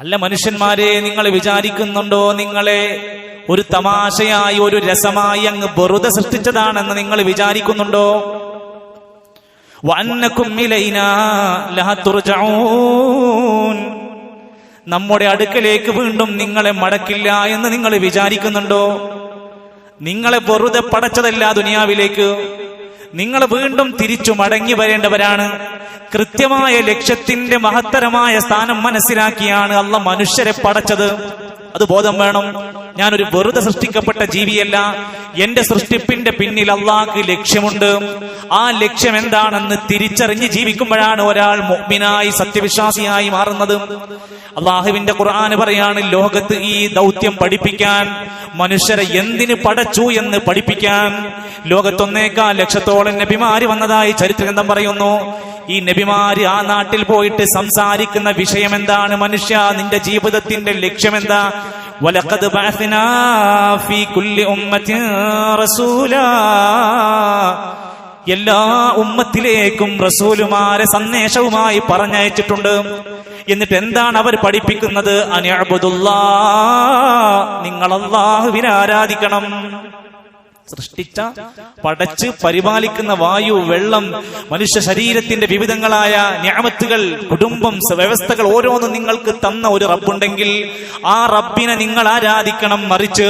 അല്ല മനുഷ്യന്മാരെ നിങ്ങൾ വിചാരിക്കുന്നുണ്ടോ നിങ്ങളെ? ഒരു തമാശയായി ഒരു രസമായി അങ്ങ് വെറുതെ സൃഷ്ടിച്ചതാണെന്ന് നിങ്ങൾ വിചാരിക്കുന്നുണ്ടോ? നമ്മുടെ അടുക്കലേക്ക് വീണ്ടും നിങ്ങളെ മടക്കില്ല എന്ന് നിങ്ങൾ വിചാരിക്കുന്നുണ്ടോ? നിങ്ങളെ വെറുതെ പടച്ചതല്ല ദുനിയാവിലേക്ക്. നിങ്ങൾ വീണ്ടും തിരിച്ചു മടങ്ങി വരേണ്ടവരാണ്. കൃത്യമായ ലക്ഷ്യത്തിന്റെ മഹത്തരമായ സ്ഥാനം മനസ്സിലാക്കിയാണ് അല്ല മനുഷ്യരെ പടച്ചത്. അത് ബോധം വേണം. ഞാനൊരു വെറുതെ സൃഷ്ടിക്കപ്പെട്ട ജീവിയല്ല. എന്റെ സൃഷ്ടിപ്പിന്റെ പിന്നിൽ അള്ളാഹ്ക്ക് ലക്ഷ്യമുണ്ട്. ആ ലക്ഷ്യം എന്താണെന്ന് തിരിച്ചറിഞ്ഞ് ജീവിക്കുമ്പോഴാണ് ഒരാൾ മുഅ്മിനായി സത്യവിശ്വാസിയായി മാറുന്നത്. അള്ളാഹുവിന്റെ ഖുർആന് പറയാണ് ലോകത്ത് ഈ ദൗത്യം പഠിപ്പിക്കാൻ മനുഷ്യരെ എന്തിന് പടച്ചു എന്ന് പഠിപ്പിക്കാൻ? ലോകത്തൊന്നേക്കാൾ ലക്ഷത്തോളം നബിമാര് വന്നതായി ചരിത്രഗ്രന്ഥം പറയുന്നു. ഈ നബിമാര് ആ നാട്ടിൽ പോയിട്ട് സംസാരിക്കുന്ന വിഷയം എന്താണ് മനുഷ്യ? നിന്റെ ജീവിതത്തിന്റെ ലക്ഷ്യം എന്താ റസൂലാ. എല്ലാ ഉമ്മത്തിലേക്കും റസൂലുമാരെ സന്ദേശവുമായി പറഞ്ഞയച്ചിട്ടുണ്ട്. എന്നിട്ട് എന്താണ് അവർ പഠിപ്പിക്കുന്നത്? അനിയബുദുല്ലാ നിങ്ങൾ ആരാധിക്കണം. സൃഷ്ടിച്ച പടച്ച് പരിപാലിക്കുന്ന വായു വെള്ളം മനുഷ്യ ശരീരത്തിന്റെ വിവിധങ്ങളായ ഞാമത്തുകൾ കുടുംബം വ്യവസ്ഥകൾ ഓരോന്നും നിങ്ങൾക്ക് തന്ന ഒരു റബ്ബുണ്ടെങ്കിൽ ആ റബ്ബിനെ നിങ്ങൾ ആരാധിക്കണം മറിച്ച്.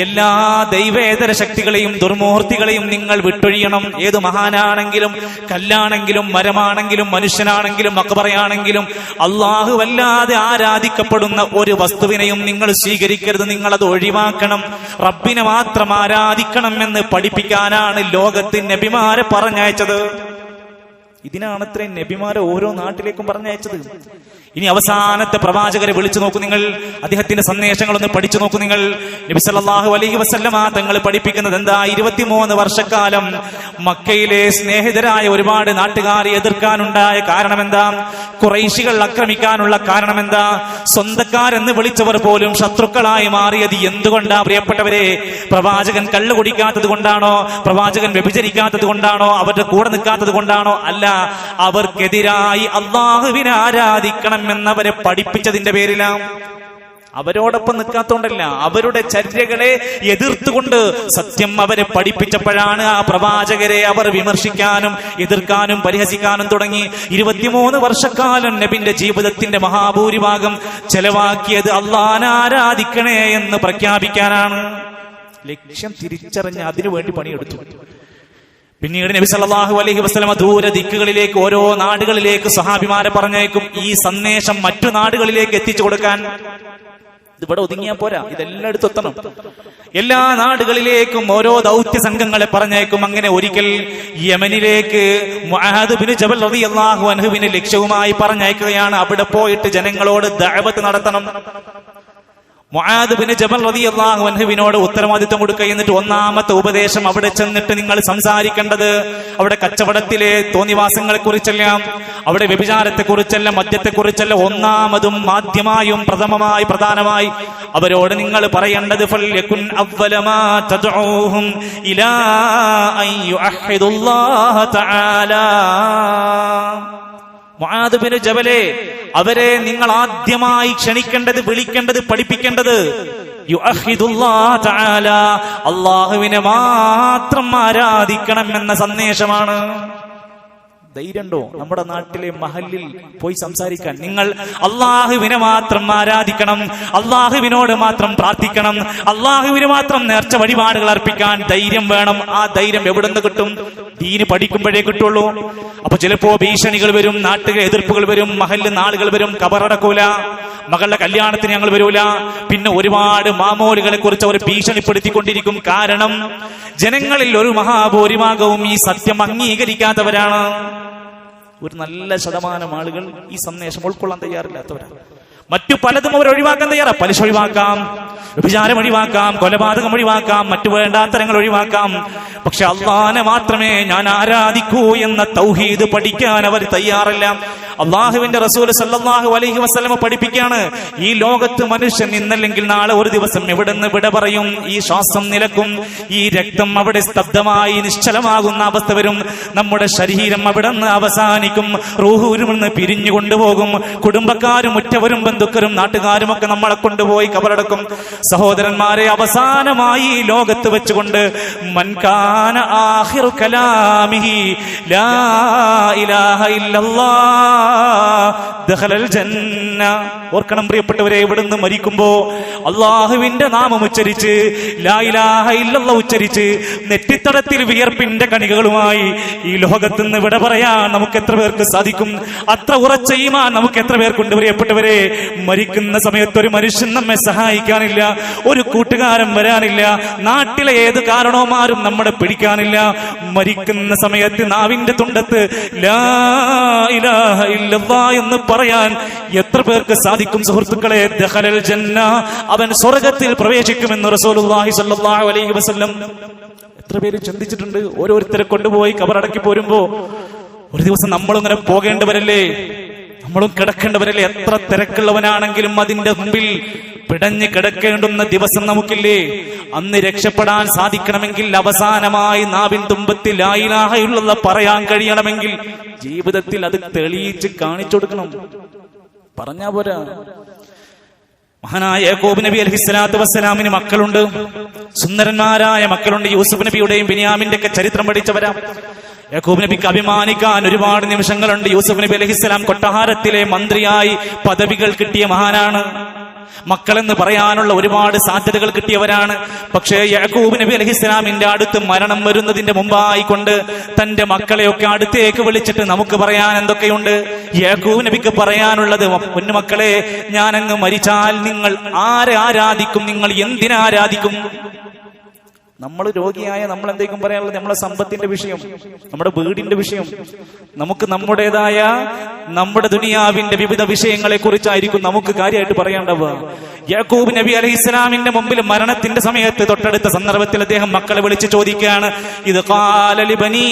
എല്ലാ ദൈവേതര ശക്തികളെയും ദുർമൂർത്തികളെയും നിങ്ങൾ വിട്ടൊഴിയണം. ഏത് മഹാനാണെങ്കിലും കല്ലാണെങ്കിലും മരമാണെങ്കിലും മനുഷ്യനാണെങ്കിലും അക്ബറയാണെങ്കിലും അള്ളാഹു വല്ലാതെ ആരാധിക്കപ്പെടുന്ന ഒരു വസ്തുവിനെയും നിങ്ങൾ സ്വീകരിക്കരുത്. നിങ്ങൾ അത് ഒഴിവാക്കണം റബ്ബിനെ മാത്രം ആരാധിക്കണം എന്ന് പഠിപ്പിക്കാനാണ് ലോകത്തിന് നബിമാരെ പറഞ്ഞയച്ചത്. ഇതിനാണ് ഇത്രയും നബിമാരെ ഓരോ നാട്ടിലേക്കും പറഞ്ഞയച്ചത്. ഇനി അവസാനത്തെ പ്രവാചകരെ വിളിച്ചു നോക്കൂ നിങ്ങൾ. അദ്ദേഹത്തിന്റെ സന്ദേശങ്ങൾ ഒന്ന് പഠിച്ചു നോക്കൂ നിങ്ങൾ. നബി സല്ലല്ലാഹു അലൈഹി വസല്ലമ തങ്ങൾ പഠിപ്പിക്കുന്നത് എന്താ? ഇരുപത്തിമൂന്ന് വർഷക്കാലം മക്കയിലെ സ്നേഹിതരായ ഒരുപാട് നാട്ടുകാരെ എതിർക്കാനുണ്ടായ കാരണം എന്താ കുറൈശികൾ ആക്രമിക്കാനുള്ള കാരണം എന്താ സ്വന്തക്കാരെന്ന് വിളിച്ചവർ പോലും ശത്രുക്കളായി മാറിയത് എന്തുകൊണ്ടാ? പ്രിയപ്പെട്ടവരെ പ്രവാചകൻ കള്ളു കുടിക്കാത്തത് കൊണ്ടാണോ? പ്രവാചകൻ വ്യഭിചരിക്കാത്തത് കൊണ്ടാണോ? അവരുടെ കൂടെ നിൽക്കാത്തത് കൊണ്ടാണോ? അല്ല അവർക്കെതിരായി അള്ളാഹുവിനെ ആരാധിക്കണമെന്നവരെ പഠിപ്പിച്ചതിന്റെ പേരിലാണ് അവരോടൊപ്പം നിൽക്കാത്തോണ്ടല്ല അവരുടെ ചര്യകളെ എതിർത്തുകൊണ്ട് സത്യം അവരെ പഠിപ്പിച്ചപ്പോഴാണ് ആ പ്രവാചകരെ അവർ വിമർശിക്കാനും എതിർക്കാനും പരിഹസിക്കാനും തുടങ്ങി. ഇരുപത്തിമൂന്ന് വർഷക്കാലം നബിന്റെ ജീവിതത്തിന്റെ മഹാഭൂരിഭാഗം ചെലവാക്കിയത് അള്ളാൻ ആരാധിക്കണേ എന്ന് പ്രഖ്യാപിക്കാനാണ്. ലക്ഷ്യം തിരിച്ചറിഞ്ഞ് അതിനു വേണ്ടി പണിയെടുത്തു. പിന്നീട് നബി സല്ലാഹു അലഹി വസ്ലമ ദൂര ദിക്കുകളിലേക്ക് ഓരോ നാടുകളിലേക്ക് സഹാബിമാരെ പറഞ്ഞേക്കും ഈ സന്ദേശം മറ്റു നാടുകളിലേക്ക് എത്തിച്ചു കൊടുക്കാൻ. ഇവിടെ ഒതുങ്ങിയാ പോരാ ഇതെല്ലായിടത്തും എത്തണം. എല്ലാ നാടുകളിലേക്കും ഓരോ ദൗത്യ സംഘങ്ങളെ പറഞ്ഞേക്കും അങ്ങനെ ഒരിക്കൽ യമനിലേക്ക് ജബൽ ലക്ഷ്യവുമായി പറഞ്ഞയക്കുകയാണ്. അവിടെ പോയിട്ട് ജനങ്ങളോട് ദഅവത്ത് നടത്തണം. മുആദ് ബിൻ ജബൽ റളിയല്ലാഹു അൻഹുവിനോട് ഉത്തരവാദിത്വം കൊടുക്കുക എന്നിട്ട് ഒന്നാമത്തെ ഉപദേശം അവിടെ ചെന്നിട്ട് നിങ്ങൾ സംസാരിക്കേണ്ടത്. അവിടെ കച്ചവടത്തിലെ തോന്നിവാസങ്ങളെ കുറിച്ചല്ല അവിടെ വ്യഭിചാരത്തെ കുറിച്ചല്ല മദ്യത്തെ കുറിച്ചല്ല ഒന്നാമതും മാധ്യമായും പ്രഥമമായി പ്രധാനമായി അവരോട് നിങ്ങൾ പറയേണ്ടത് ഇലാ തആല. മുആദ് ബിൻ ജബലെ അവരെ നിങ്ങൾ ആദ്യമായി ക്ഷണിക്കേണ്ടത് വിളിക്കേണ്ടത് പഠിപ്പിക്കേണ്ടത് അള്ളാഹുവിനെ മാത്രം ആരാധിക്കണം എന്ന സന്ദേശമാണ്. ധൈര്യണ്ടോ നമ്മുടെ നാട്ടിലെ മഹലിൽ പോയി സംസാരിക്കാൻ. നിങ്ങൾ അള്ളാഹുവിനെ മാത്രം ആരാധിക്കണം അള്ളാഹുവിനോട് മാത്രം പ്രാർത്ഥിക്കണം അള്ളാഹുവിന് മാത്രം നേർച്ച വഴിപാടുകൾ അർപ്പിക്കാൻ ധൈര്യം വേണം. ആ ധൈര്യം എവിടെ നിന്ന് കിട്ടും? ദീന് പഠിക്കുമ്പോഴേ കിട്ടുള്ളൂ. അപ്പൊ ചിലപ്പോ ഭീഷണികൾ വരും നാട്ടിലെ എതിർപ്പുകൾ വരും മഹലിൽ നാളുകൾ വരും കബറടക്കൂല. മകളുടെ കല്യാണത്തിന് ഞങ്ങൾ വരൂല. പിന്നെ ഒരുപാട് മാമോലുകളെ കുറിച്ച് അവർ ഭീഷണിപ്പെടുത്തിക്കൊണ്ടിരിക്കും. കാരണം ജനങ്ങളിൽ ഒരു മഹാഭൂരിഭാഗവും ഈ സത്യം അംഗീകരിക്കാത്തവരാണ്. ഒരു നല്ല ശതമാനം ആളുകൾ ഈ സന്ദേശം ഉൾക്കൊള്ളാൻ തയ്യാറില്ലാത്തവരാണ്. മറ്റു പലതും അവർ ഒഴിവാക്കാൻ തയ്യാറാ. പലിശ ഒഴിവാക്കാം. വിചാരം ഒഴിവാക്കാം കൊലപാതകം ഒഴിവാക്കാം മറ്റു വേണ്ടാത്തരങ്ങൾ ഒഴിവാക്കാം. പക്ഷെ അള്ളാനെ മാത്രമേ ഞാൻ ആരാധിക്കൂ എന്ന തൗഹീദ് പഠിക്കാൻ അവർ തയ്യാറല്ല. അള്ളാഹുവിന്റെ റസൂൽ സല്ലാഹു അലൈഹി വസ്ലമ പഠിപ്പിക്കാണ് ഈ ലോകത്ത് മനുഷ്യൻ ഇന്നല്ലെങ്കിൽ നാളെ ഒരു ദിവസം എവിടുന്ന് വിട പറയും? ഈ ശ്വാസം നിലക്കും ഈ രക്തം അവിടെ സ്തബ്ധമായി നിശ്ചലമാകുന്ന അവസ്ഥ വരും. നമ്മുടെ ശരീരം അവിടെ നിന്ന് അവസാനിക്കും റൂഹൂരുമെന്ന് പിരിഞ്ഞു കൊണ്ടുപോകും. കുടുംബക്കാരും ഉറ്റവരും ബന്ധുക്കരും നാട്ടുകാരും ഒക്കെ നമ്മളെ കൊണ്ടുപോയി കബറടക്കും. സഹോദരന്മാരെ അവസാനമായി ലോകത്ത് വെച്ചുകൊണ്ട് മൻകാന ആഹിറു കലാമിഹി ലാ ഇലാഹ ജന്ന. ഓർക്കണം പ്രിയപ്പെട്ടവരെ ഇവിടുന്ന് മരിക്കുമ്പോ അള്ളാഹുവിന്റെ നാമം ഉച്ചരിച്ച് ലാ ഇലാഹ ഇല്ലല്ലാഹ് ഉച്ചരിച്ച് നെറ്റിത്തടത്തിൽ വിയർപ്പിന്റെ കണികകളുമായി ഈ ലോകത്ത് നിന്ന് വിട പറയാൻ നമുക്ക് എത്ര പേർക്ക് സാധിക്കും? അത്ര ഉറച്ച ഈമാൻ നമുക്ക് എത്ര പേർക്കുണ്ട് പ്രിയപ്പെട്ടവരെ? മരിക്കുന്ന സമയത്ത് ഒരു മനുഷ്യൻ നമ്മെ സഹായിക്കാനില്ല. ഒരു കൂട്ടുകാരൻ വരാനില്ല. നാട്ടിലെ ഏത് കാരണവന്മാരും നമ്മളെ പിടിക്കാനില്ല. മരിക്കുന്ന സമയത്ത് നാവിന്റെ തുണ്ടത്ത് എന്ന് പറയാൻ എത്ര പേർക്ക് സാധിക്കും സുഹൃത്തുക്കളെ? ദഹലൽ ജന്ന. അവൻ സ്വർഗത്തിൽ പ്രവേശിക്കുമെന്ന് റസൂലുള്ളാഹി സ്വല്ലല്ലാഹു അലൈഹി വസല്ലം എത്ര പേര് ചിന്തിച്ചിട്ടുണ്ട്? ഓരോരുത്തരെ കൊണ്ടുപോയി കബറടക്കി പോരുമ്പോ ഒരു ദിവസം നമ്മളിങ്ങനെ പോകേണ്ടവരല്ലേ? നമ്മളും കിടക്കേണ്ടവരല്ലേ? എത്ര തിരക്കുള്ളവനാണെങ്കിലും അതിന്റെ മുമ്പിൽ പിടഞ്ഞ് കിടക്കേണ്ടുന്ന ദിവസം നമുക്കില്ലേ? അന്ന് രക്ഷപ്പെടാൻ സാധിക്കണമെങ്കിൽ അവസാനമായി നാവിൻ തുമ്പത്തിൽ ആയിലാഹയുള്ള പറയാൻ കഴിയണമെങ്കിൽ ജീവിതത്തിൽ അത് തെളിയിച്ച് കാണിച്ചു കൊടുക്കണം. പറഞ്ഞാ പോരാ. മഹാനായ യാക്കോബ് നബി അലഹിസ്ലാത്തു വസ്സലാമിന് മക്കളുണ്ട്. സുന്ദരന്മാരായ മക്കളുണ്ട്. യൂസുഫ് നബിയുടെയും ബിനിയാമിന്റെ ഒക്കെ ചരിത്രം പഠിച്ചവരാ. യാക്കൂബ് നബിക്ക് അഭിമാനിക്കാൻ ഒരുപാട് നിമിഷങ്ങളുണ്ട്. യൂസുഫ് നബി അലഹിസ്സലാം കൊട്ടാരത്തിലെ മന്ത്രിയായി പദവികൾ കിട്ടിയ മഹാനാണ്. മക്കളെന്ന് പറയാനുള്ള ഒരുപാട് സാധ്യതകൾ കിട്ടിയവരാണ്. പക്ഷേ യാക്കൂബ് നബി അലഹിസ്സലാമിന്റെ അടുത്ത് മരണം വരുന്നതിന്റെ മുമ്പായിക്കൊണ്ട് തന്റെ മക്കളെയൊക്കെ അടുത്തേക്ക് വിളിച്ചിട്ട് നമുക്ക് പറയാൻ എന്തൊക്കെയുണ്ട്? യാക്കൂബ് നബിക്ക് പറയാനുള്ളത് പൊന്നുമക്കളെ ഞാനങ്ങ് മരിച്ചാൽ നിങ്ങൾ ആരെ ആരാധിക്കും? നിങ്ങൾ എന്തിനാരാധിക്കും നമ്മൾ രോഗിയായ നമ്മൾ എന്തേക്കും പറയാനുള്ളത് നമ്മളെ സമ്പത്തിന്റെ വിഷയം നമ്മുടെ വീടിന്റെ വിഷയം നമുക്ക് നമ്മുടേതായ നമ്മുടെ ദുനിയാവിന്റെ വിവിധ വിഷയങ്ങളെ കുറിച്ചായിരിക്കും നമുക്ക് കാര്യമായിട്ട് പറയാണ്ടാവുക യാക്കൂബ് നബി അലൈഹി ഇസ്ലാമിന്റെ മുമ്പിൽ മരണത്തിന്റെ സമയത്ത് തൊട്ടടുത്ത സന്ദർഭത്തിൽ അദ്ദേഹം മക്കളെ വിളിച്ച് ചോദിക്കുകയാണ് ഇത് കാലലിബനീ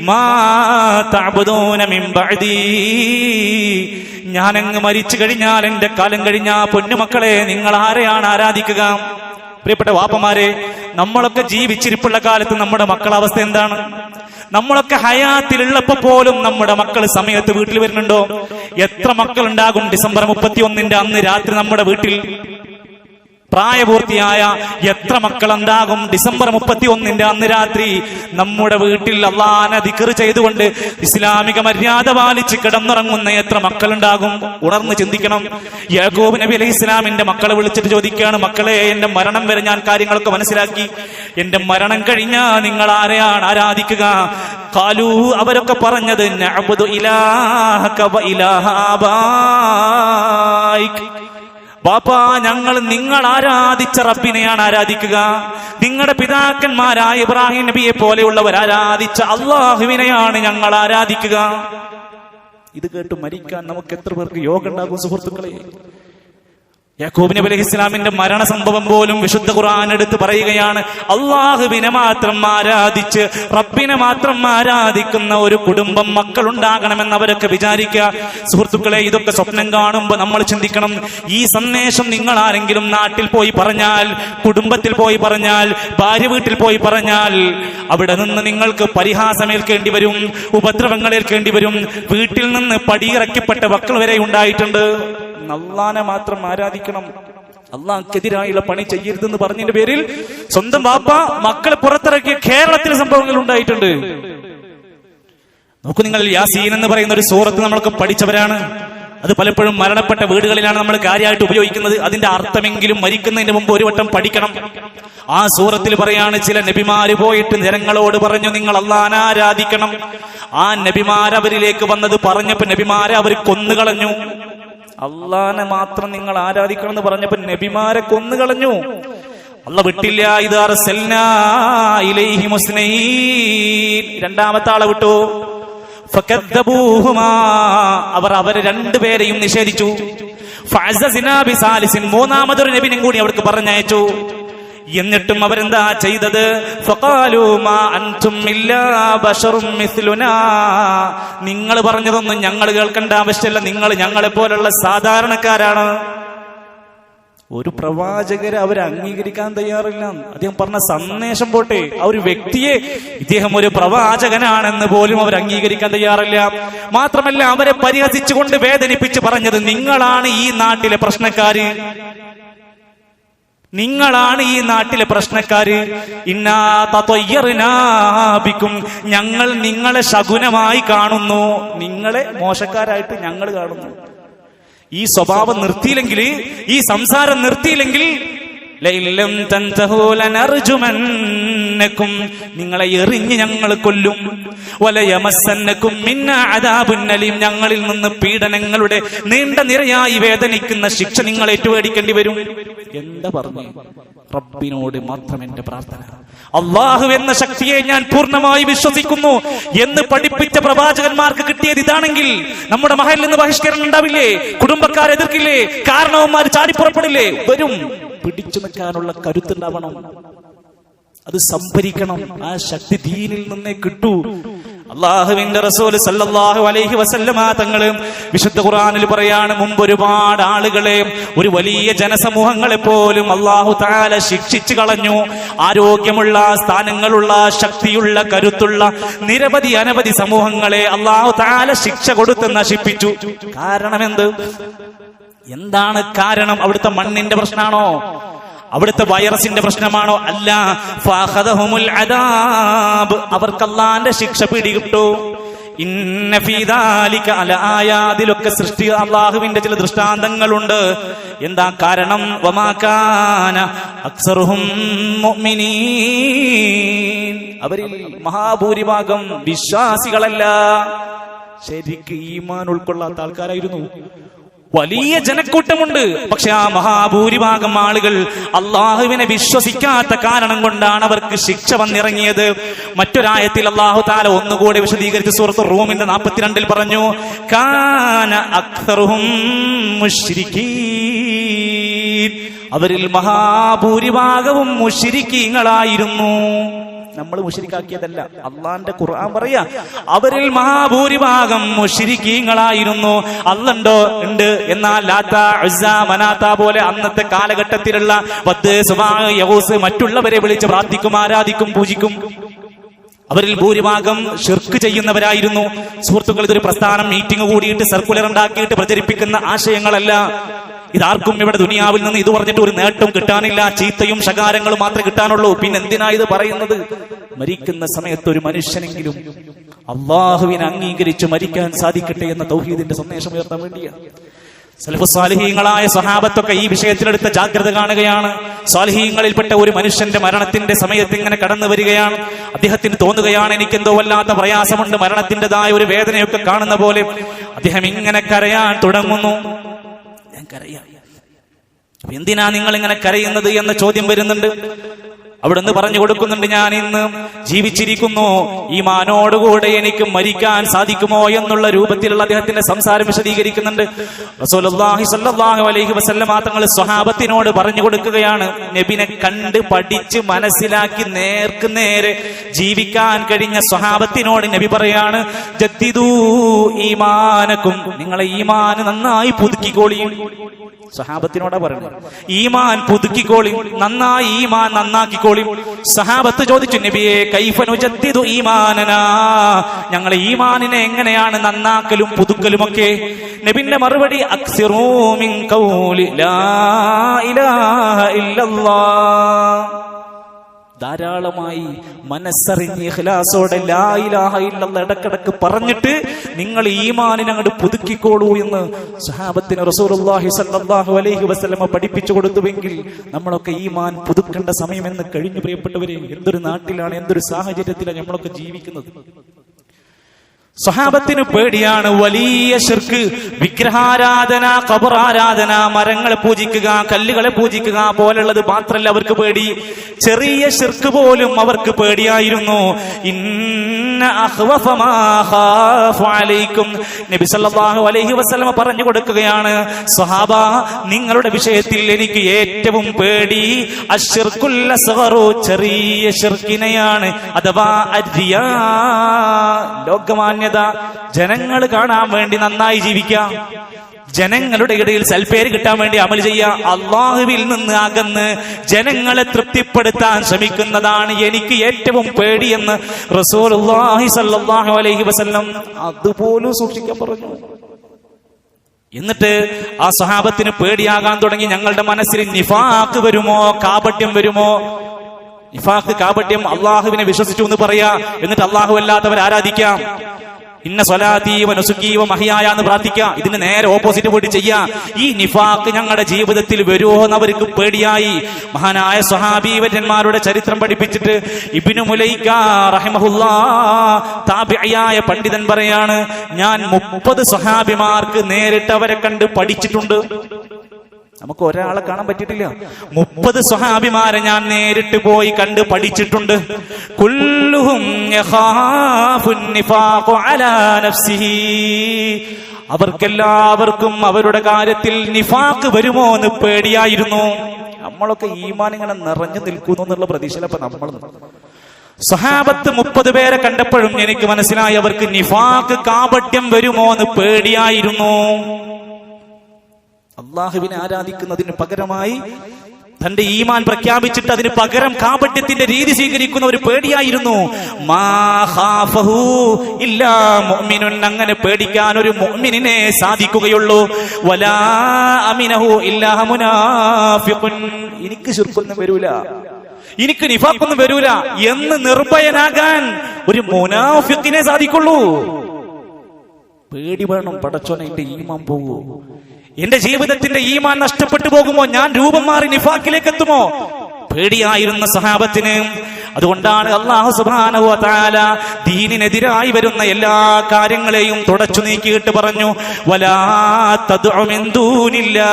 മാ മിൻ ഞാനങ്ങ് മരിച്ചു കഴിഞ്ഞാൽ എന്റെ കാലം കഴിഞ്ഞാ പൊന്നുമക്കളെ നിങ്ങൾ ആരെയാണ് ആരാധിക്കുക? പ്രിയപ്പെട്ട വാപ്പമാരെ നമ്മളൊക്കെ ജീവിച്ചിരിപ്പുള്ള കാലത്ത് നമ്മുടെ മക്കൾ അവസ്ഥ എന്താണ്? നമ്മളൊക്കെ ഹയാത്തിലുള്ളപ്പോ പോലും നമ്മുടെ മക്കൾ സമയത്ത് വീട്ടിൽ വരുന്നുണ്ടോ? എത്ര മക്കൾ ഉണ്ടാകും ഡിസംബർ മുപ്പത്തി ഒന്നിന്റെ അന്ന് രാത്രി നമ്മുടെ വീട്ടിൽ? പ്രായപൂർത്തിയായ എത്ര മക്കൾ ഉണ്ടാകും ഡിസംബർ മുപ്പത്തി ഒന്നിന്റെ അന്ന് രാത്രി നമ്മുടെ വീട്ടിൽ അള്ളാനെ ദിക്കർ ചെയ്തുകൊണ്ട് ഇസ്ലാമിക മര്യാദ പാലിച്ച് കിടന്നുറങ്ങുന്ന എത്ര മക്കളുണ്ടാകും? ഉണർന്ന് ചിന്തിക്കണം. യാഗോബ് നബി അലൈഹി ഇസ്ലാമിന്റെ മക്കളെ വിളിച്ചിട്ട് ചോദിക്കുകയാണ് മക്കളെ എന്റെ മരണം വരെ ഞാൻ കാര്യങ്ങളൊക്കെ മനസ്സിലാക്കി. എന്റെ മരണം കഴിഞ്ഞാൽ നിങ്ങൾ ആരെയാണ് ആരാധിക്കുക? കാലു അവരൊക്കെ പറഞ്ഞത് ഇലാഹ ഇലാഹ ബാപ്പാ ഞങ്ങൾ നിങ്ങൾ ആരാധിച്ച റബ്ബിനെയാണ് ആരാധിക്കുക? നിങ്ങളുടെ പിതാക്കന്മാരായ ഇബ്രാഹിം നബിയെ പോലെയുള്ളവർ ആരാധിച്ച അള്ളാഹുവിനെയാണ് ഞങ്ങൾ ആരാധിക്കുക? ഇത് കേട്ട് മരിക്കാൻ നമുക്ക് എത്ര പേർക്ക് യോഗ ഉണ്ടാകും സുഹൃത്തുക്കളെ? യാക്കൂബ് നബി അലൈഹി ഇസ്ലാമിന്റെ മരണ സംഭവം പോലും വിശുദ്ധ ഖുർആൻ എടുത്ത് പറയുകയാണ്. അള്ളാഹുവിനെ മാത്രം ആരാധിച്ച് റബ്ബിനെ മാത്രം ആരാധിക്കുന്ന ഒരു കുടുംബം മക്കൾ ഉണ്ടാകണമെന്ന് അവരൊക്കെ വിചാരിക്കുക. സുഹൃത്തുക്കളെ ഇതൊക്കെ സ്വപ്നം കാണുമ്പോൾ നമ്മൾ ചിന്തിക്കണം. ഈ സന്ദേശം നിങ്ങൾ ആരെങ്കിലും നാട്ടിൽ പോയി പറഞ്ഞാൽ കുടുംബത്തിൽ പോയി പറഞ്ഞാൽ ഭാര്യ വീട്ടിൽ പോയി പറഞ്ഞാൽ അവിടെ നിന്ന് നിങ്ങൾക്ക് പരിഹാസമേൽക്കേണ്ടി വരും ഉപദ്രവങ്ങൾ ഏൽക്കേണ്ടി വരും. വീട്ടിൽ നിന്ന് പടിയിറക്കപ്പെട്ട മക്കൾ വരെ ഉണ്ടായിട്ടുണ്ട്. അള്ളാനെ മാത്രം ആരാധിക്കണം. അള്ളാഹ്ക്കെതിരായുള്ള പണി ചെയ്യരുതെന്ന് പറഞ്ഞതിന്റെ പേരിൽ സ്വന്തം വാപ്പ മക്കളെ പുറത്തിറക്കിയ കേരളത്തിൽ സംഭവങ്ങൾ ഉണ്ടായിട്ടുണ്ട്. നോക്കൂ നിങ്ങൾ യാസീൻ എന്ന് പറയുന്ന ഒരു സൂറത്ത് നമ്മൾക്ക് പഠിച്ചവരാണ്. അത് പലപ്പോഴും മരണപ്പെട്ട വീടുകളിലാണ് നമ്മൾ കാര്യമായിട്ട് ഉപയോഗിക്കുന്നത്. അതിന്റെ അർത്ഥമെങ്കിലും മരിക്കുന്നതിന് മുമ്പ് ഒരു വട്ടം പഠിക്കണം. ആ സൂറത്തിൽ പറയാണ് ചില നബിമാര് പോയിട്ട് നിരങ്ങളോട് പറഞ്ഞു നിങ്ങൾ അള്ളാനാരാധിക്കണം ആ നബിമാരവരിലേക്ക് വന്നത് പറഞ്ഞപ്പോ നബിമാരെ അവർ കൊന്നുകളഞ്ഞു. അള്ളാനെ മാത്രം നിങ്ങൾ ആരാധിക്കണം എന്ന് പറഞ്ഞപ്പോ നബിമാരെ കൊന്നുകളഞ്ഞു അല്ല വിട്ടില്ല രണ്ടാമത്തെ ആളെ വിട്ടു. അവർ അവരെ രണ്ടുപേരെയും നിഷേധിച്ചു. മൂന്നാമതൊരു നബിനും കൂടി അവർക്ക് പറഞ്ഞയച്ചു. എന്നിട്ടും അവരെന്താ ചെയ്തത്? നിങ്ങൾ പറഞ്ഞതൊന്നും ഞങ്ങൾ കേൾക്കേണ്ട ആവശ്യമില്ല. നിങ്ങൾ ഞങ്ങളെ പോലുള്ള സാധാരണക്കാരാണ്. ഒരു പ്രവാചകരെ അവർ അംഗീകരിക്കാൻ തയ്യാറില്ല. അദ്ദേഹം പറഞ്ഞ സന്ദേശം പോട്ടെ. ആ ഒരു വ്യക്തിയെ ഇദ്ദേഹം ഒരു പ്രവാചകനാണെന്ന് പോലും അവർ അംഗീകരിക്കാൻ തയ്യാറില്ല. മാത്രമല്ല അവരെ പരിഹസിച്ചുകൊണ്ട് വേദനിപ്പിച്ച് പറഞ്ഞത് നിങ്ങളാണ് ഈ നാട്ടിലെ പ്രശ്നക്കാര്. നിങ്ങളാണ് ഈ നാട്ടിലെ പ്രശ്നക്കാര്. ഇന്നാ തത്വയ്യറിനാപിക്കും ഞങ്ങൾ നിങ്ങളെ ശകുനമായി കാണുന്നു. നിങ്ങളെ മോശക്കാരായിട്ട് ഞങ്ങൾ കാണുന്നു. ഈ സ്വഭാവം നിർത്തിയില്ലെങ്കിൽ ഈ സംസാരം നിർത്തിയില്ലെങ്കിൽ നിങ്ങളെ എറിഞ്ഞ് ഞങ്ങൾ കൊല്ലും. ഞങ്ങളിൽ നിന്ന് പീഡനങ്ങളുടെ നീണ്ട നിരയായി വേദനിക്കുന്ന ശിക്ഷ നിങ്ങൾ ഏറ്റുപേടിക്കേണ്ടി വരും. എന്താ പറഞ്ഞു? റബ്ബിനോട് മാത്രം എന്റെ പ്രാർത്ഥന. അള്ളാഹു എന്ന ശക്തിയെ ഞാൻ പൂർണമായി വിശ്വസിക്കുന്നു. എന്ന് പഠിപ്പിച്ച പ്രവാചകന്മാർക്ക് കിട്ടിയത് ഇതാണെങ്കിൽ നമ്മുടെ മഹലിൽ നിന്ന് ബഹിഷ്കരണം ഉണ്ടാവില്ലേ? കുടുംബക്കാർ എതിർക്കില്ലേ? കാരണവന്മാർ ചാടിപ്പുറപ്പെടില്ലേ? വരും. പിടിച്ചു നിൽക്കാനുള്ള കരുത്തുണ്ടാവണം. അത് സംഭരിക്കണം. ആ ശക്തി ദീനിൽ നിന്നേ കിട്ടൂ. അള്ളാഹുവിന്റെ റസൂൽ സല്ലല്ലാഹു അലൈഹി വസല്ലമ തങ്ങൾ വിശുദ്ധ ഖുർആനിൽ പറയാണ് മുമ്പ് ഒരുപാട് ആളുകളെ ഒരു വലിയ ജനസമൂഹങ്ങളെ പോലും അള്ളാഹു താല ശിക്ഷിച്ചു കളഞ്ഞു. ആരോഗ്യമുള്ള സ്ഥാനങ്ങളുള്ള ശക്തിയുള്ള കരുത്തുള്ള നിരവധി അനവധി സമൂഹങ്ങളെ അള്ളാഹു താല ശിക്ഷ കൊടുത്ത് നശിപ്പിച്ചു. കാരണമെന്ത് എന്താണ് കാരണം? അവിടുത്തെ മണ്ണിന്റെ പ്രശ്നമാണോ? അവിടുത്തെ വൈറസിന്റെ പ്രശ്നമാണോ? അല്ല. അദാബ്. അള്ളാന്റെ ശിക്ഷ പിടികിട്ടു. അതിലൊക്കെ സൃഷ്ടി അള്ളാഹുവിന്റെ ചില ദൃഷ്ടാന്തങ്ങളുണ്ട്. എന്താ കാരണം? അവരിൽ മഹാഭൂരിഭാഗം വിശ്വാസികളല്ല. ശരിക്ക് ഈമാൻ ഉൾക്കൊള്ളാത്ത ആൾക്കാരായിരുന്നു. വലിയ ജനക്കൂട്ടമുണ്ട്. പക്ഷെ ആ മഹാഭൂരിഭാഗം ആളുകൾ അള്ളാഹുവിനെ വിശ്വസിക്കാത്ത കാരണം കൊണ്ടാണ് അവർക്ക് ശിക്ഷ വന്നിറങ്ങിയത്. മറ്റൊരായത്തിൽ അള്ളാഹു താല ഒന്നുകൂടി വിശദീകരിച്ച് സുഹൃത്ത് റൂമിന്റെ നാൽപ്പത്തിരണ്ടിൽ പറഞ്ഞു കാന അക്തറും അവരിൽ മഹാഭൂരിഭാഗവും മുഷിരിക്കീങ്ങളായിരുന്നു. നമ്മൾ മുഷിരിക്കാക്കിയതല്ല അള്ളാന്റെ ഖുർആൻ പറയാ അവരിൽ മഹാഭൂരിഭാഗം മുഷിരിക്കീങ്ങളായിരുന്നു അല്ലണ്ടോ ഉണ്ട്. എന്നാൽ ലാത്ത മനാത്ത പോലെ അന്നത്തെ കാലഘട്ടത്തിലുള്ള സുബാ യഹൂസ് മറ്റുള്ളവരെ വിളിച്ച് പ്രാർത്ഥിക്കും ആരാധിക്കും പൂജിക്കും. അവരിൽ ഭൂരിഭാഗം ഷിർക്ക് ചെയ്യുന്നവരായിരുന്നു. സുഹൃത്തുക്കൾ ഇതൊരു പ്രസ്ഥാനം മീറ്റിംഗ് കൂടിയിട്ട് സർക്കുലർ ഉണ്ടാക്കിയിട്ട് പ്രചരിപ്പിക്കുന്ന ആശയങ്ങളല്ല. ഇതാർക്കും ഇവിടെ ദുനിയാവിൽ നിന്ന് ഇത് പറഞ്ഞിട്ട് ഒരു നേട്ടം കിട്ടാനില്ല ചീത്തയും ശകാരങ്ങളും മാത്രമേ കിട്ടാനുള്ളൂ. പിന്നെ എന്തിനാ ഇത് പറയുന്നത്? മരിക്കുന്ന സമയത്ത് ഒരു മനുഷ്യനെങ്കിലും അള്ളാഹുവിനെ അംഗീകരിച്ച് മരിക്കാൻ സാധിക്കട്ടെ എന്ന തൗഹീദിന്റെ സന്ദേശം ഉയർത്താൻ വേണ്ടിയാണ് സലഫുസാലിഹീങ്ങളായ സഹാബത്തൊക്കെ ഈ വിഷയത്തിലെടുത്ത ജാഗ്രത കാണുകയാണ്. സ്വാലഹീങ്ങളിൽപ്പെട്ട ഒരു മനുഷ്യന്റെ മരണത്തിന്റെ സമയത്ത് ഇങ്ങനെ കടന്നു വരികയാണ്. അദ്ദേഹത്തിന് തോന്നുകയാണ് എനിക്കെന്തോ വല്ലാത്ത പ്രയാസമുണ്ട് മരണത്തിന്റെതായ ഒരു വേദനയൊക്കെ കാണുന്ന പോലെ. അദ്ദേഹം ഇങ്ങനെ കരയാൻ തുടങ്ങുന്നു. കരയാം എന്തിനാ നിങ്ങൾ ഇങ്ങനെ കരയുന്നത് എന്ന ചോദ്യം വരുന്നുണ്ട്? അവിടുന്ന് പറഞ്ഞു കൊടുക്കുന്നുണ്ട് ഞാൻ ഇന്ന് ജീവിച്ചിരിക്കുന്നു. ഈ മാനോടുകൂടെ എനിക്ക് മരിക്കാൻ സാധിക്കുമോ എന്നുള്ള രൂപത്തിലുള്ള അദ്ദേഹത്തിന്റെ സംസാരം വിശദീകരിക്കുന്നുണ്ട്. അലൈഹി വസല്ലമ സ്വഹാബത്തിനോട് പറഞ്ഞു കൊടുക്കുകയാണ്. നബിനെ കണ്ട് പഠിച്ച് മനസ്സിലാക്കി നേർക്ക് നേരെ ജീവിക്കാൻ കഴിഞ്ഞ സ്വഹാബത്തിനോട് നബി പറയാണ് ജദ്ദിദൂ ഈമാനക്കും. നിങ്ങളെ ഈമാൻ നന്നായി പുതുക്കിക്കോളിയും. സഹാബത്തിനോടാ പറയുന്നത് ഈമാൻ പുതുക്കിക്കോളി നന്നായി ഈമാൻ നന്നാക്കിക്കോളി. സഹാബത്ത് ചോദിച്ചു നബിയെ കൈഫനുജത്തിതു ഈമാനനാ? ഞങ്ങൾ ഈമാനിനെ എങ്ങനെയാണ് നന്നാക്കലും പുതുക്കലും ഒക്കെ നബിന്റെ മറുപടി അക്സിറൂമിൻ കൗലി ലാ ഇലാഹ ഇല്ലല്ലാഹ് ധാരാളമായി മനസ്സറിഞ്ഞ് ഇഖ്ലാസോടെ ലാ ഇലാഹ ഇല്ലല്ലാഹ് ഇടക്കിടക്ക് പറഞ്ഞിട്ട് നിങ്ങൾ ഈമാനിനെ അങ്ങോട്ട് പുതുക്കിക്കോളൂ എന്ന് സഹാബത്തിന് റസൂലുള്ളാഹി സല്ലാഹു അലൈഹി വസ്ലമ പഠിപ്പിച്ചു കൊടുത്തുവെങ്കിൽ നമ്മളൊക്കെ ഈമാൻ പുതുക്കേണ്ട സമയമെന്ന് കഴിഞ്ഞു പ്രിയപ്പെട്ടവരെ എന്തൊരു നാട്ടിലാണ് എന്തൊരു സാഹചര്യത്തിലാണ് നമ്മളൊക്കെ ജീവിക്കുന്നത്? സ്വഹാബത്തിന് പേടിയാണ്. വലിയ ശിർക്ക്. വിഗ്രഹാരാധന കബറാരാധന മരങ്ങളെ പൂജിക്കുക കല്ലുകളെ പൂജിക്കുക പോലുള്ളത് മാത്രല്ല അവർക്ക് പേടി. ചെറിയ ശിർക്ക് പോലും അവർക്ക് പേടിയായിരുന്നു. അലൈഹി വസ്ലമ പറഞ്ഞു കൊടുക്കുകയാണ് സ്വഹാബ നിങ്ങളുടെ വിഷയത്തിൽ എനിക്ക് ഏറ്റവും പേടി ചെറിയ ശിർക്കിനെയാണ്. അഥവാ അരിയാ. ലോകമാന്യത ജനങ്ങൾ കാണാൻ വേണ്ടി നന്നായി ജീവിക്കാം ജനങ്ങളുടെ ഇടയിൽ സൽപ്പേര് കിട്ടാൻ വേണ്ടി അമൽ ചെയ്യുക അള്ളാഹുവിൽ നിന്ന് അകന്ന് ജനങ്ങളെ തൃപ്തിപ്പെടുത്താൻ ശ്രമിക്കുന്നതാണ് എനിക്ക് ഏറ്റവും പേടിയെന്ന് റസൂലുള്ളാഹി സല്ലല്ലാഹു അലൈഹി വസല്ലം അതുപോലും സൂക്ഷിക്കാൻ പറഞ്ഞു എന്നിട്ട് ആ സഹാബത്തിന് പേടിയാകാൻ തുടങ്ങി ഞങ്ങളുടെ മനസ്സിൽ നിഫാക്ക് വരുമോ കാപട്യം വരുമോ നിഫാക്ക് കാപട്യം അള്ളാഹുവിനെ വിശ്വസിച്ചു എന്ന് പറയാ. എന്നിട്ട് അള്ളാഹു അല്ലാത്തവർ ആരാധിക്കാം? ഇന്ന സ്വലാതീവ നസുക്കീവ മഹിയായ എന്ന് പ്രാർത്ഥിക്കാം. ഇതിന് നേരെ ഓപ്പോസിറ്റ് പോയിട്ട് ചെയ്യാം. ഈ നിഫാക്ക് ഞങ്ങളുടെ ജീവിതത്തിൽ വരുമോ എന്ന് അവർക്ക് പേടിയായി. മഹാനായ സ്വഹാബീവര്യന്മാരുടെ ചരിത്രം പഠിപ്പിച്ചിട്ട് ഇബിനു താബിയായ പണ്ഡിതൻ പറയാണ് ഞാൻ മുപ്പത് സ്വഹാബിമാർക്ക് നേരിട്ട് അവരെ കണ്ട് പഠിച്ചിട്ടുണ്ട്. നമുക്ക് ഒരാളെ കാണാൻ പറ്റിയിട്ടില്ല. മുപ്പത് സ്വഹാബിമാരെ ഞാൻ നേരിട്ട് പോയി കണ്ട് പഠിച്ചിട്ടുണ്ട്. കുല്ലുഹും. അവർക്കെല്ലാവർക്കും അവരുടെ കാര്യത്തിൽ നിഫാക്ക് വരുമോ എന്ന് പേടിയായിരുന്നു. നമ്മളൊക്കെ ഈമാൻ ഇങ്ങനെ നിറഞ്ഞു നിൽക്കുന്നു എന്നുള്ള പ്രതീക്ഷയിലപ്പോ നമ്മൾ സഹാബത്ത് മുപ്പത് പേരെ കണ്ടപ്പോഴും എനിക്ക് മനസ്സിലായി അവർക്ക് നിഫാക്ക് കാപട്യം വരുമോ എന്ന് പേടിയായിരുന്നു. അള്ളാഹുവിനെ ആരാധിക്കുന്നതിന് പകരമായി തന്റെ ഈമാൻ പ്രഖ്യാപിച്ചിട്ട് അതിന് പകരം കാപട്യത്തിന്റെ രീതി സ്വീകരിക്കുന്ന ഒരു പേടിയായിരുന്നു. അങ്ങനെ പേടിക്കാൻ ഒരു മോമിനെ സാധിക്കുകയുള്ളൂ. വലാ അമിനഹു എനിക്ക് ശുർക്കൊന്നും വരൂല. എനിക്ക് നിഫാക്കൊന്നും വരൂല. എന്ന് നിർഭയനാകാൻ ഒരു മുനാഫിക്കിനെ സാധിക്കുള്ളൂ. പേടി വേണം പടച്ചോനെ ഈമാൻ പോകൂ എന്റെ ജീവിതത്തിന്റെ ഈമാൻ നഷ്ടപ്പെട്ടു പോകുമോ? ഞാൻ രൂപം മാറി നിഫാക്കിലേക്ക് എത്തുമോ പേടിയായിരുന്ന സഹാബത്തിന് അതുകൊണ്ടാണ് അള്ളാഹു സുബാനഹു താല ദീനിനെതിരായി വരുന്ന എല്ലാ കാര്യങ്ങളെയും തുടച്ചു നീക്കിയിട്ട് പറഞ്ഞു വലാ തദ്ഉമിൻദൂനില്ല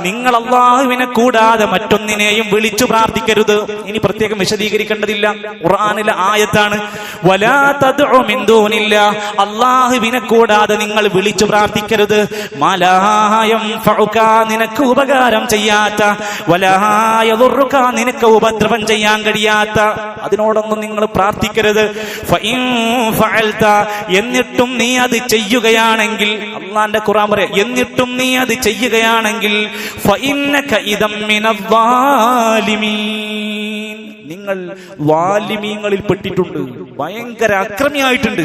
നിങ്ങൾ അള്ളാഹുവിനെ കൂടാതെ മറ്റൊന്നിനെയും വിളിച്ചു പ്രാർത്ഥിക്കരുത്. ഇനി പ്രത്യേകം വിശദീകരിക്കേണ്ടതില്ല. ഖുർആനിലെ ആയത്താണ് വലാ തദ്ഉമിൻദൂനില്ല അള്ളാഹുവിനെ കൂടാതെ നിങ്ങൾ വിളിച്ചു പ്രാർത്ഥിക്കരുത്. മലായം നിനക്ക് ഉപകാരം ചെയ്യാത്ത. വലായ നിനക്ക് ഉപദ്രവം ചെയ്യാൻ കഴിയാത്ത. അതിനോടൊന്നും നിങ്ങൾ പ്രാർത്ഥിക്കരുത്. എന്നിട്ടും നീ അത് ചെയ്യുകയാണെങ്കിൽ അള്ളാന്റെ ഖുർആൻ പറയാം എന്നിട്ടും നീ അത് ചെയ്യുകയാണെങ്കിൽ നിങ്ങൾ വാലിമീങ്ങളിൽ പെട്ടിട്ടുണ്ട് ഭയങ്കര അക്രമിയായിട്ടുണ്ട്.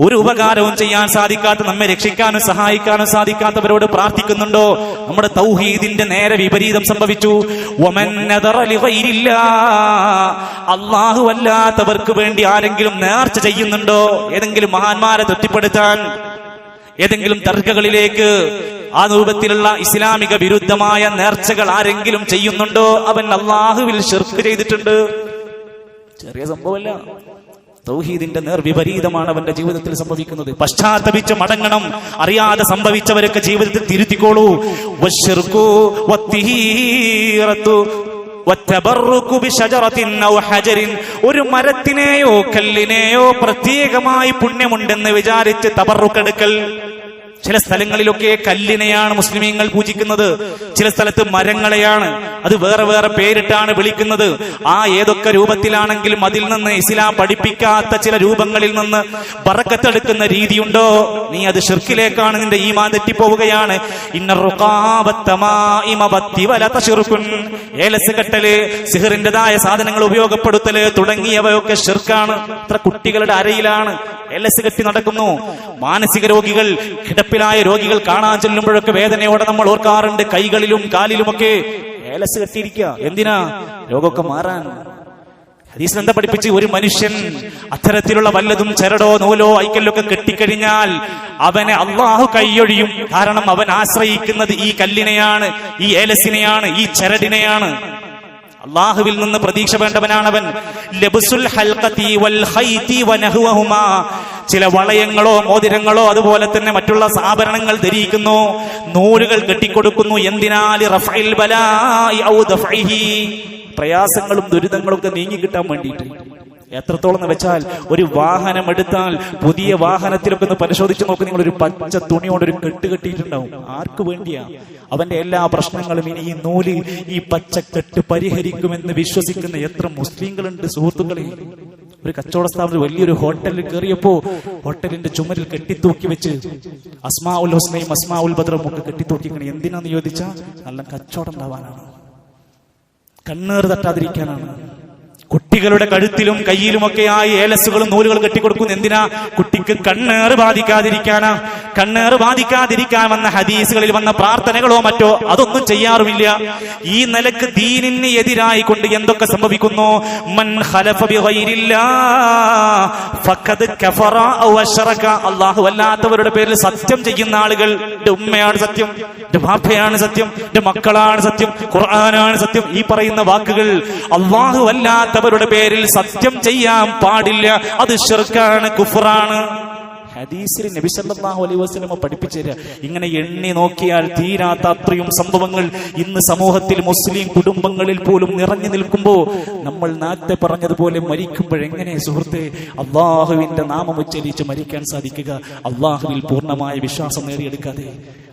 ഒരു ഉപകാരവും ചെയ്യാൻ സാധിക്കാത്ത നമ്മെ രക്ഷിക്കാനും സഹായിക്കാനും സാധിക്കാത്തവരോട് പ്രാർത്ഥിക്കുന്നുണ്ടോ? നമ്മുടെ തൗഹീദിന്റെ നേരെ വിപരീതം സംഭവിച്ചു. അള്ളാഹു അല്ലാത്തവർക്ക് വേണ്ടി ആരെങ്കിലും നേർച്ച ചെയ്യുന്നുണ്ടോ? ഏതെങ്കിലും മഹാന്മാരെ തൃപ്തിപ്പെടുത്താൻ ഏതെങ്കിലും തർക്കകളിലേക്ക് ആ രൂപത്തിലുള്ള ഇസ്ലാമിക വിരുദ്ധമായ നേർച്ചകൾ ആരെങ്കിലും ചെയ്യുന്നുണ്ടോ? അവൻ അള്ളാഹുവിൽ ഷിർക്ക് ചെയ്തിട്ടുണ്ട്. ചെറിയ സംഭവമല്ല. തൗഹീദിന്റെ നേർവിപരീതമാണ് അവന്റെ ജീവിതത്തിൽ സംഭവിക്കുന്നത്. പശ്ചാത്തപിച്ച് മടങ്ങണം. അറിയാതെ സംഭവിച്ചവരൊക്കെ ജീവിതത്തിൽ തിരുത്തിക്കോളൂ. ഒരു മരത്തിനെയോ കല്ലിനെയോ പ്രത്യേകമായി പുണ്യമുണ്ടെന്ന് വിചാരിച്ച് തബറുക്കെടുക്കൽ ചില സ്ഥലങ്ങളിലൊക്കെ കല്ലിനെയാണ് മുസ്ലിമീങ്ങൾ പൂജിക്കുന്നത്. ചില സ്ഥലത്ത് മരങ്ങളെയാണ്. അത് വേറെ വേറെ പേരിട്ടാണ് വിളിക്കുന്നത്. ആ ഏതൊക്കെ രൂപത്തിലാണെങ്കിലും അതിൽ നിന്ന് ഇസ്ലാം പഠിപ്പിക്കാത്ത ചില രൂപങ്ങളിൽ നിന്ന് പറക്കത്തെടുക്കുന്ന രീതിയുണ്ടോ? നീ അത് ഷിർക്കിലേക്കാണ് നിന്റെ ഈ ഈമാൻ തെറ്റിപ്പോവുകയാണ്. സിഹറിന്റെതായ. ഏലസ് സാധനങ്ങൾ ഉപയോഗപ്പെടുത്തൽ തുടങ്ങിയവയൊക്കെ ഷിർക്കാണ് ഇത്ര കുട്ടികളുടെ അരയിലാണ്. എൽഎസ് കെട്ടി നടക്കുന്നു. മാനസിക രോഗികൾ കിടപ്പിലായ രോഗികൾ കാണാൻ ചെല്ലുമ്പോഴൊക്കെ വേദനയോടെ നമ്മൾ ഓർക്കാറുണ്ട്. കൈകളിലും കാലിലുമൊക്കെ ഏലസ് കെട്ടിയിരിക്കുക. എന്തിനാ? രോഗമൊക്കെ മാറാൻ. ഹദീസിൽ എന്താ പഠിപ്പിച്ച്? ഒരു മനുഷ്യൻ അത്തരത്തിലുള്ള വല്ലതും ചരടോ നൂലോ ഐക്കല്ലൊക്കെ കെട്ടിക്കഴിഞ്ഞാൽ അവനെ അള്ളാഹു കൈയൊഴിയും. കാരണം അവൻ ആശ്രയിക്കുന്നത് ഈ കല്ലിനെയാണ് ഈ ഏലസിനെയാണ് ഈ ചരടിനെയാണ്. അള്ളാഹുവിൽ നിന്ന് പ്രതീക്ഷ വേണ്ടവനാണവൻ. ലബുസുൽ വൽ ഹൈതി ചില വളയങ്ങളോ മോതിരങ്ങളോ അതുപോലെ തന്നെ മറ്റുള്ള ആഭരണങ്ങൾ ധരിക്കുന്നു. നൂലുകൾ കെട്ടിക്കൊടുക്കുന്നു. എന്തിനാൽ. പ്രയാസങ്ങളും ദുരിതങ്ങളും ഒക്കെ നീങ്ങി കിട്ടാൻ വേണ്ടിയിട്ട്. എത്രത്തോളം എന്ന് വെച്ചാൽ ഒരു വാഹനം എടുത്താൽ പുതിയ വാഹനത്തിലൊക്കെ ഒന്ന് പരിശോധിച്ച് നോക്കി. നിങ്ങൾ ഒരു പച്ച തുണി കൊണ്ട് ഒരു കെട്ട് കെട്ടിയിട്ടുണ്ടാവും. ആർക്ക് വേണ്ടിയാ? അവന്റെ എല്ലാ പ്രശ്നങ്ങളും ഇനി ഈ നൂൽ ഈ പച്ച കെട്ട് പരിഹരിക്കുമെന്ന് വിശ്വസിക്കുന്ന എത്ര മുസ്ലിങ്ങളുണ്ട് സുഹൃത്തുക്കളെ. ഒരു കച്ചവട സ്ഥാപനത്തിൽ വലിയൊരു ഹോട്ടലിൽ കയറിയപ്പോ ഹോട്ടലിന്റെ ചുമരിൽ കെട്ടിത്തൂക്കി വെച്ച് അസ്മാ ഉൽ ഹുസ്നയും അസ്മാ ഉൽ ഭദ്രവും ഒക്കെ കെട്ടിത്തൂക്കിക്കണേ എന്തിനാന്ന് ചോദിച്ചാൽ നല്ല കച്ചവടം ഉണ്ടാവാനാണ്. കണ്ണേറ് തട്ടാതിരിക്കാനാണ്. കുട്ടികളുടെ കഴുത്തിലും കയ്യിലുമൊക്കെയായി ഏലസുകളും നൂലുകളും കെട്ടിക്കൊടുക്കുന്നു എന്തിനാ? കുട്ടിക്ക് കണ്ണേറ് ബാധിക്കാതിരിക്കാനാ. കണ്ണേറ് ബാധിക്കാതിരിക്കാൻ വന്ന ഹദീസുകളിൽ വന്ന പ്രാർത്ഥനകളോ മറ്റോ അതൊന്നും ചെയ്യാറുമില്ല. ഈ നിലയ്ക്ക് ദീനിന് എതിരായി കൊണ്ട് എന്തൊക്കെ സംഭവിക്കുന്നു? മൻ അല്ലാഹു അല്ലാത്തവരുടെ പേരിൽ സത്യം ചെയ്യുന്ന ആളുകൾ എന്റെ ഉമ്മയാണ് സത്യം എന്റെ ബാപ്പയാണ് സത്യം എന്റെ മക്കളാണ് സത്യം ഖുർആനാണ് സത്യം. ഈ പറയുന്ന വാക്കുകൾ അള്ളാഹു അല്ലാത്തവരുടെ പേരിൽ സത്യം ചെയ്യാൻ പാടില്ല. അത് ഷിർക്കാണ് കുഫറാണ്. ഹദീസിൽ നബി സല്ലല്ലാഹു അലൈഹി വസല്ലമ പഠിപ്പിച്ചു തരിക ഇങ്ങനെ എണ്ണി നോക്കിയാൽ തീരാത്ത അത്രയും സംഭവങ്ങൾ ഇന്ന് സമൂഹത്തിൽ മുസ്ലിം കുടുംബങ്ങളിൽ പോലും നിറഞ്ഞു നിൽക്കുമ്പോൾ നമ്മൾ നാത്തെ പറഞ്ഞതുപോലെ മരിക്കുമ്പോഴെങ്ങനെ സുഹൃത്തെ അള്ളാഹുവിന്റെ നാമം ഉച്ചരിച്ച് മരിക്കാൻ സാധിക്കുക? അള്ളാഹുവിൽ പൂർണമായ വിശ്വാസം നേടിയെടുക്കാതെ.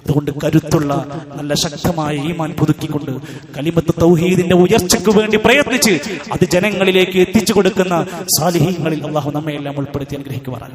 അതുകൊണ്ട് കരുത്തുള്ള നല്ല ശക്തമായ ഈമാൻ പുതുക്കിക്കൊണ്ട് കലിമത്ത് തൗഹീദിന്റെ ഉയർച്ചയ്ക്ക് വേണ്ടി പ്രയത്നിച്ച് അത് ജനങ്ങളിലേക്ക് എത്തിച്ചു കൊടുക്കുന്ന സാലിഹീങ്ങളിൽ അള്ളാഹു നമ്മയെല്ലാം ഉൾപ്പെടുത്തി അനുഗ്രഹിക്കുമാറാണ്